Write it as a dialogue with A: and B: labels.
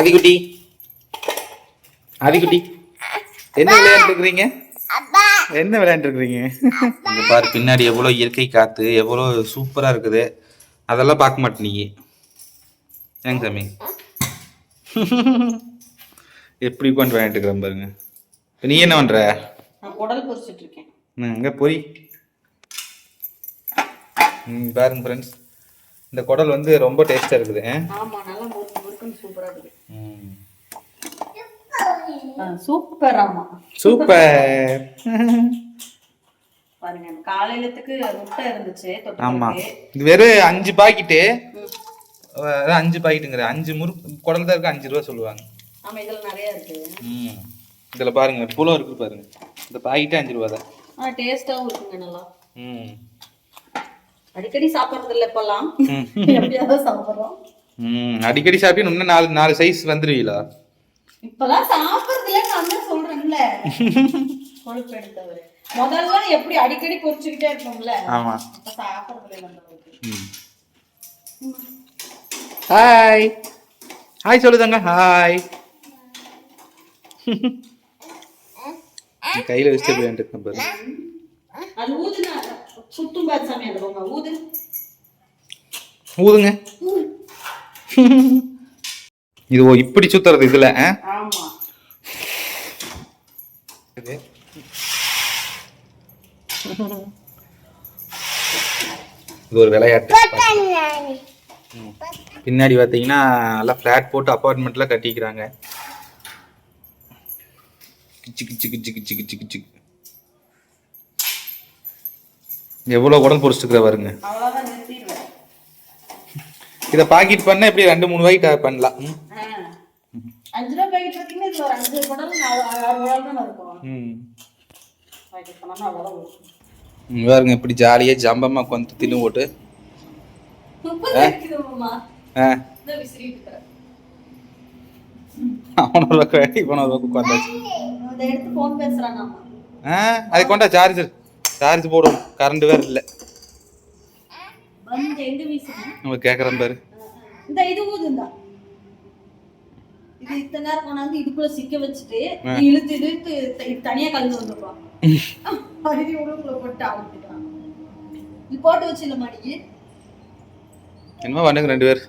A: ஆதிக்குட்டி. ஆதிக்குட்டி என்ன விளையாண்டு இருக்கிறீங்க என்ன விளையாண்டு இருக்கிறீங்க இங்க பாரு பின்னாடி எவ்வளோ இயற்கை காத்து எவ்வளோ சூப்பரா இருக்குது. அதெல்லாம் பார்க்க மாட்டே நீ. ஏங்க சாமி? எப்படி உட்காந்து விளையாண்டு இருக்கிறேன் பாருங்க. இப்ப நீ என்ன பண்ற?
B: நான் குடல் பொரிச்சிட்டு இருக்கேன்.
A: பொரி. ம் பாருங்க ஃப்ரெண்ட்ஸ் இந்த குடல் வந்து ரொம்ப டேஸ்டா இருக்குது?
B: ஆமா நல்லா முறுக்கு முறுக்குன்னு சூப்பரா இருக்குது. சூப்பர் ஆமா
A: சூப்பர்.
B: பாருங்க காலையிலத்துக்கு முட்டை இருந்துச்சு
A: ஆமா. இது வெறும் அஞ்சு பாக்கெட்டு. அஞ்சு பாக்கெட்டுங்கிற அஞ்சு முறுக்கு குடல் தான் இருக்கு அஞ்சு ரூபா சொல்லுவாங்க.
B: ஆமா இதுல நிறைய இருக்கு.
A: ம். இதில் பாருங்க புலம் இருக்கு பாருங்க. இந்த பாக்கெட்டே அஞ்சு ரூபா தான்.
B: ஆனா டேஸ்டாவும் இருக்குங்க நல்லா.
A: ம்.
B: அடிக்கடி சாப்பிடுறது இல்ல இப்பெல்லாம்
A: ம்.
B: எப்படியாவது சாப்பிடுறோம்.
A: ம் அடிக்கடி சாப்பிட்டு இன்னும் நாலு நாலு சைஸ் வந்துருவீங்களா?
B: இப்பெல்லாம் சாப்பிடுறது இல்லைன்னு நான் தான் சொல்றேன்ல. கொழுப்பு எடுத்தவர் முதல்ல எப்படி அடிக்கடி பொரிச்சுக்கிட்டே இருப்போம்ல.
A: ஆமா.
B: இப்ப சாப்பிடுறது இல்லை அந்த அளவுக்கு.
A: ம். ஹாய் ஹாய் சொல்லுதாங்க. ஹாய் கையில் வச்சுட்டு விளையாண்டுருக்கேன் பாரு.
B: அது ஊதுனா சுத்தும் பாரு சாமி அந்த பொம்மை. ஊது.
A: ஊதுங்க. இது ஓ இப்படி சுத்துறது இதுல இது. ஒரு விளையாட்டு. பின்னாடி பார்த்தீங்கன்னா நல்லா ஃப்ளாட் போட்டு அப்பார்ட்மெண்ட்ல கட்டிக்கிறாங்க. கிச்சு கிச்சு கிச்சு கிச்சு கிச்சு கிச்சு. எவ்வளோ உடல் பொறிச்சிருக்கிற பாருங்க. இதை பாக்கெட் பண்ணா இப்படி ரெண்டு மூணு வாய்க்கு பண்ணலாம்.
B: அஞ்சு ரூபா பாக்கெட் பார்த்தீங்கன்னா இதுல ஒரு அஞ்சு குடல் ஆறு குடல் தான் இருக்கும்.
A: ம்.
B: பாக்கெட் அவ்வளோதான்
A: பாருங்க இப்படி ஜாலியாக ஜம்பமாக உட்காந்து தின்னு போட்டு. அவனோட ரூபாய்க்கு இவனோட உட்காந்தாச்சு
B: அதை
A: கொண்டா சார்ஜர் சார்ஜ் போடும் கரண்ட் வேற இல்லை. நம்ம கேட்குறேன் பாரு.
B: இந்த இது ஊதுந்தா. இது இத்தனை நேரம் கொண்டாந்து இதுக்குள்ள சிக்க வச்சுட்டு நீ இழுத்து இழுத்து தனியா கலந்து வந்துருப்பான் பகுதி உடம்புல போட்டு அழுத்துட்டான் இது போட்டு வச்சு இல்லை மாடிக்கு
A: என்னமோ பண்ணுங்க ரெண்டு பேர்.